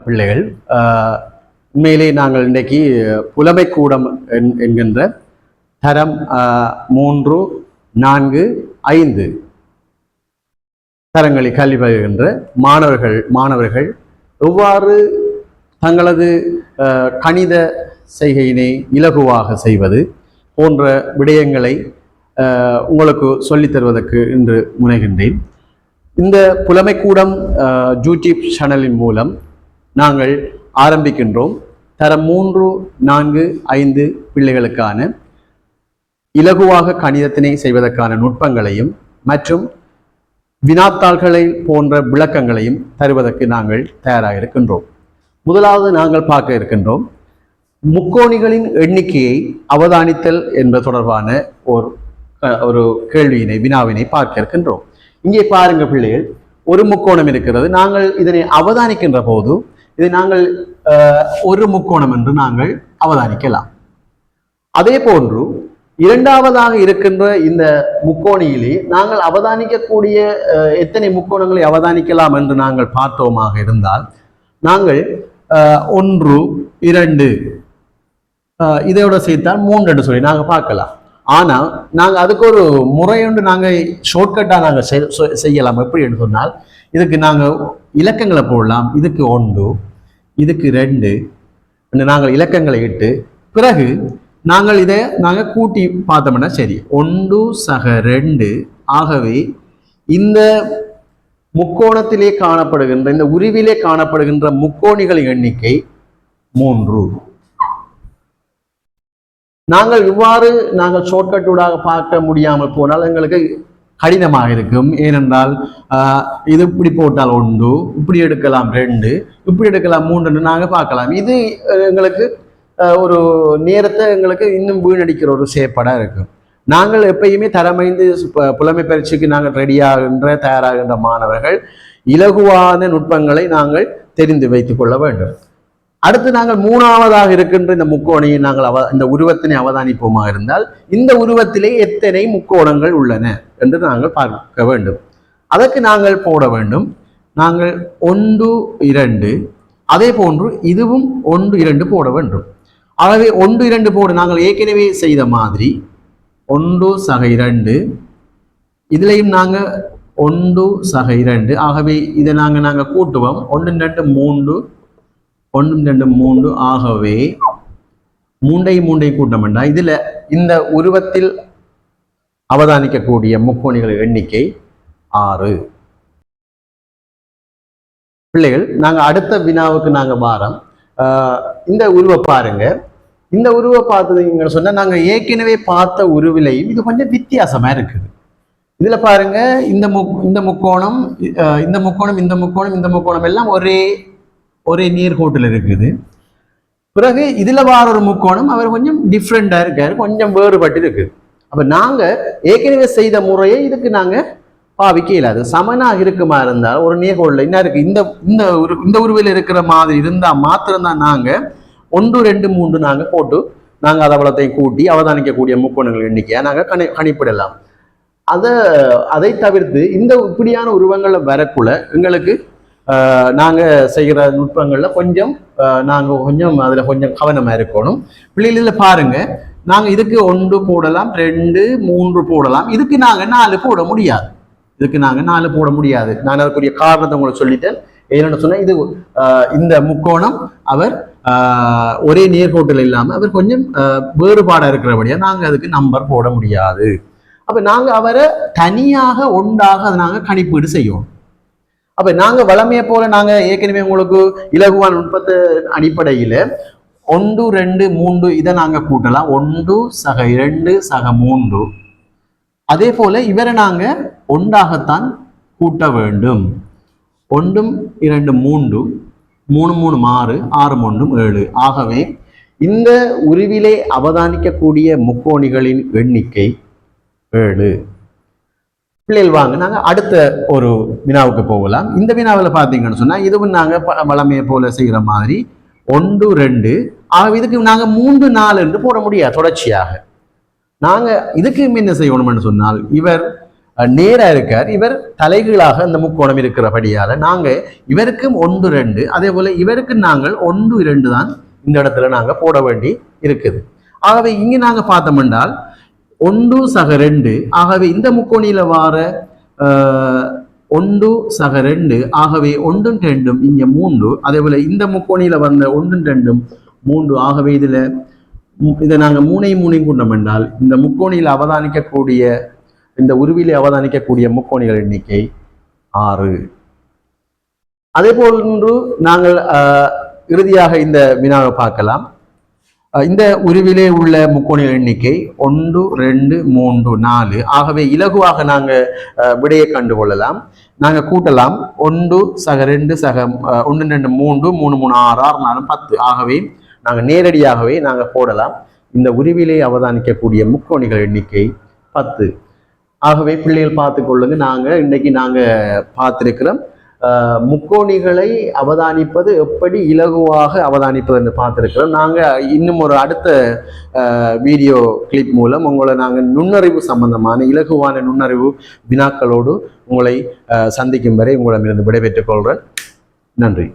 பிள்ளைகள் ஆஹ், உண்மையிலே நாங்கள் இன்றைக்கு புலமைக்கூடம் என்- என்கின்ற தரம் மூன்று நான்கு ஐந்து தரங்களில் கல்வி பயில்கின்ற மாணவர்கள் மாணவர்கள் எவ்வாறு தங்களது ஆஹ், கணித செய்கையினை இலகுவாக செய்வது போன்ற விடயங்களை உங்களுக்கு சொல்லித் தருவதற்கு இன்று முனைகின்றேன். இந்த புலமைக்கூடம் யூடியூப் சேனலின் மூலம் நாங்கள் ஆரம்பிக்கின்றோம். தரம் மூன்று நான்கு ஐந்து பிள்ளைகளுக்கான இலகுவாக கணிதத்தினை செய்வதற்கான நுட்பங்களையும் மற்றும் வினாத்தாள்களை போன்ற விளக்கங்களையும் தருவதற்கு நாங்கள் தயாராக இருக்கின்றோம். முதலாவது நாங்கள் பார்க்க இருக்கின்றோம். முக்கோணிகளின் எண்ணிக்கையை அவதானித்தல் என்பது தொடர்பான ஒரு ஒரு கேள்வியினை வினாவினை பார்க்க இருக்கின்றோம். இங்கே பாருங்க பிள்ளைகள் ஒரு முக்கோணம் இருக்கிறது. நாங்கள் இதனை அவதானிக்கின்ற போது இதை நாங்கள் அஹ், ஒரு முக்கோணம் என்று நாங்கள் அவதானிக்கலாம். அதே போன்று இரண்டாவதாக இருக்கின்ற இந்த முக்கோணியிலே நாங்கள் அவதானிக்கக்கூடிய அஹ், எத்தனை முக்கோணங்களை அவதானிக்கலாம் என்று நாங்கள் பார்த்தோமாக இருந்தால் நாங்கள் அஹ், ஒன்று இரண்டு அஹ், இதோட சேர்த்தால் மூன்று என்று சொல்லி நாங்கள் பார்க்கலாம். ஆனால் நாங்கள் அதுக்கு ஒரு முறையொன்று நாங்கள் ஷார்ட்கட்டாக நாங்கள் செய்யலாம். எப்படி என்று சொன்னால் இதுக்கு நாங்கள் இலக்கங்களை போடலாம். இதுக்கு ஒன்று இதுக்கு ரெண்டு நாங்கள் இலக்கங்களை இட்டு பிறகு நாங்கள் இதை நாங்கள் கூட்டி பார்த்தோம்னா சரி. ஒன்று சக ரெண்டு. ஆகவே இந்த முக்கோணத்திலே காணப்படுகின்ற இந்த உருவிலே காணப்படுகின்ற முக்கோணிகளின் எண்ணிக்கை மூன்று. நாங்கள் இவ்வாறு நாங்கள் ஷார்ட்கட்டூடாக பார்க்க முடியாமல் போனால் எங்களுக்கு கடினமாக இருக்கும். ஏனென்றால் இது இப்படி போட்டால் ஒன்று இப்படி எடுக்கலாம் ரெண்டு இப்படி எடுக்கலாம் மூன்றுன்னு நாங்கள் பார்க்கலாம். இது எங்களுக்கு ஒரு நேரத்தை எங்களுக்கு இன்னும் வீணடிக்கிற ஒரு செயற்பாடாக இருக்கும். நாங்கள் எப்பயுமே தரமைந்து புலமை பயிற்சிக்கு நாங்கள் ரெடியாகின்ற தயாராகின்ற மாணவர்கள் இலகுவான நுட்பங்களை நாங்கள் தெரிந்து வைத்துக் கொள்ள வேண்டும். அடுத்து நாங்கள் மூணாவதாக இருக்கின்ற இந்த முக்கோணையை நாங்கள் அவ இந்த உருவத்தினை அவதானிப்போமாக இருந்தால் இந்த உருவத்திலே எத்தனை முக்கோணங்கள் உள்ளன என்று நாங்கள் பார்க்க வேண்டும். அதற்கு நாங்கள் போட வேண்டும். நாங்கள் ஒன்று இரண்டு அதே போன்று இதுவும் ஒன்று இரண்டு போட வேண்டும். ஆகவே ஒன்று இரண்டு போடு நாங்கள் ஏற்கனவே செய்த மாதிரி ஒன்று சக இரண்டு இதுலேயும் நாங்கள் ஒன்று சக இரண்டு ஆகவே இதை நாங்கள் நாங்கள் கூட்டுவோம். ஒன்று ரெண்டு மூன்று ஒன்று ரெண்டு மூன்று ஆகவே மூண்டை மூண்டை கூட்டம் வேண்டாம் இதுல இந்த உருவத்தில் அவதானிக்கக்கூடிய முக்கோணிகள் எண்ணிக்கை ஆறு. பிள்ளைகள் நாங்க அடுத்த வினாவுக்கு நாங்க வாரம். ஆஹ் இந்த உருவை பாருங்க. இந்த உருவை பார்த்தீங்கன்னு சொன்னா நாங்க ஏற்கனவே பார்த்த உருவிலையும் இது கொஞ்சம் வித்தியாசமா இருக்குது. இதுல பாருங்க இந்த மு இந்த முக்கோணம் இந்த முக்கோணம் இந்த முக்கோணம் இந்த முக்கோணம் எல்லாம் ஒரே ஒரே நேர்கோட்டில் இருக்குது. பிறகு இதில் வார ஒரு முக்கோணம் அவர் கொஞ்சம் டிஃப்ரெண்ட்டாக இருக்கார் கொஞ்சம் வேறுபட்டு இருக்குது அப்போ நாங்கள் ஏற்கனவே செய்த முறையை இதுக்கு நாங்கள் பாவிக்க இல்லாது சமனாக இருக்குமா இருந்தால் ஒரு நேர்கோளில் என்ன இருக்கு? இந்த இந்த உரு இந்த உருவில் இருக்கிற மாதிரி இருந்தால் மாத்திரம்தான் நாங்கள் ஒன்று ரெண்டு மூன்று நாங்கள் போட்டு நாங்கள் அதை வளத்தையும் கூட்டி அவதானிக்கக்கூடிய முக்கோணங்கள் எண்ணிக்கையாக நாங்கள் கணி கணிப்பிடலாம். அதை அதை தவிர்த்து இந்த இப்படியான உருவங்களை வரக்குள்ள எங்களுக்கு ஆஹ், நாங்க செய்கிற நுட்பங்களில் கொஞ்சம் நாங்கள் நாங்க கொஞ்சம் அதுல கொஞ்சம் கவனமா இருக்கணும். பிள்ளைகளில் பாருங்க நாங்க இதுக்கு ஒன்று போடலாம் ரெண்டு மூன்று போடலாம். இதுக்கு நாங்க நாலு போட முடியாது. இதுக்கு நாங்க நாலு போட முடியாது. நான் அதுக்குரிய காரணத்தை உங்களுக்கு சொல்லிட்டேன். என்னென்னு சொன்னால் இது இந்த முக்கோணம் அவர் ஆஹ், ஒரே நேர்கோட்டில் இல்லாம அவர் கொஞ்சம் வேறுபாடாக வேறுபாடா இருக்கிறபடியா நாங்க அதுக்கு நம்பர் போட முடியாது. அப்ப நாங்க அவரை தனியாக ஒன்றாக அதை நாங்க கணிப்பீடு செய்யணும். அப்ப நாங்க வளமையை போல நாங்க ஏற்கனவே உங்களுக்கு இலகுவான நுட்பத்தை அடிப்படையில ஒன்று ரெண்டு மூன்று இதை நாங்க கூட்டலாம். ஒன்று சக இரண்டு சக மூன்று. அதே போல இவரை நாங்க ஒன்றாகத்தான் கூட்ட வேண்டும். ஒன்றும் இரண்டு மூன்று. மூணு மூணு ஆறு ஆறு மூன்றும் ஏழு. ஆகவே இந்த உருவிலே அவதானிக்கக்கூடிய முக்கோணிகளின் எண்ணிக்கை ஏழு. பிள்ளைகள் வாங்க நாங்கள் அடுத்த ஒரு வினாவுக்கு போகலாம். இந்த வினாவில் பார்த்தீங்கன்னு சொன்னால் இதுவும் நாங்கள் வளமையை போல செய்கிற மாதிரி ஒன்று ரெண்டு ஆக இதுக்கு நாங்கள் மூன்று நாலு என்று போட முடியாது தொடர்ச்சியாக. நாங்கள் இதுக்கு என்ன செய்யணும்னு சொன்னால் இவர் நேராக நேரா இருக்கார். இவர் தலைகீழாக அந்த முக்கோணம் இருக்கிறபடியால நாங்கள் இவருக்கும் ஒன்று ரெண்டு அதே போல இவருக்கு நாங்கள் ஒன்று இரண்டு தான் இந்த இடத்துல நாங்கள் போட வேண்டி இருக்குது. ஆகவே இங்கே நாங்கள் பார்த்தோம் என்றால் ஒன்று சக ரெண்டு. ஆகவே இந்த முக்கோணியில் வார ஒன்று சக ரெண்டு. ஆகவே ஒன்றும் ரெண்டும் இங்கே மூன்று. அதே போல் இந்த முக்கோணியில் வந்த ஒன்றும் ரெண்டும் மூன்று. ஆகவே இதில் இதை நாங்கள் மூணையும் மூணையும் கொண்டோம் என்றால் இந்த முக்கோணியில் அவதானிக்கக்கூடிய இந்த உருவிலே அவதானிக்கக்கூடிய முக்கோணிகள் எண்ணிக்கை ஆறு. அதே போன்று நாங்கள் இறுதியாக இந்த வினாவை பார்க்கலாம். இந்த உருவிலே உள்ள முக்கோணிகள் எண்ணிக்கை ஒன்று ரெண்டு மூன்று நாலு. ஆகவே இலகுவாக நாங்கள் விடையை கண்டுகொள்ளலாம். நாங்கள் கூட்டலாம். ஒன்று சக ரெண்டு சக ஒன்று ரெண்டு மூன்று மூணு மூணு ஆறு ஆறு நாலு பத்து. ஆகவே நாங்கள் நேரடியாகவே நாங்கள் போடலாம். இந்த உருவிலே அவதானிக்கக்கூடிய முக்கோணிகள் எண்ணிக்கை பத்து. ஆகவே பிள்ளைகள் பார்த்து கொள்ளுங்க. நாங்கள் இன்னைக்கு நாங்கள் பார்த்துருக்கிறோம். முக்கோணிகளை அவதானிப்பது எப்படி இலகுவாக அவதானிப்பது என்று பார்த்துருக்கிறோம். நாங்கள் இன்னும் ஒரு அடுத்த வீடியோ கிளிப் மூலம் உங்களை நாங்கள் நுண்ணறிவு சம்பந்தமான இலகுவான நுண்ணறிவு வினாக்களோடு உங்களை சந்திக்கும் வரை உங்களிடமிருந்து விடைபெற்றுக் கொள்கிறேன். நன்றி.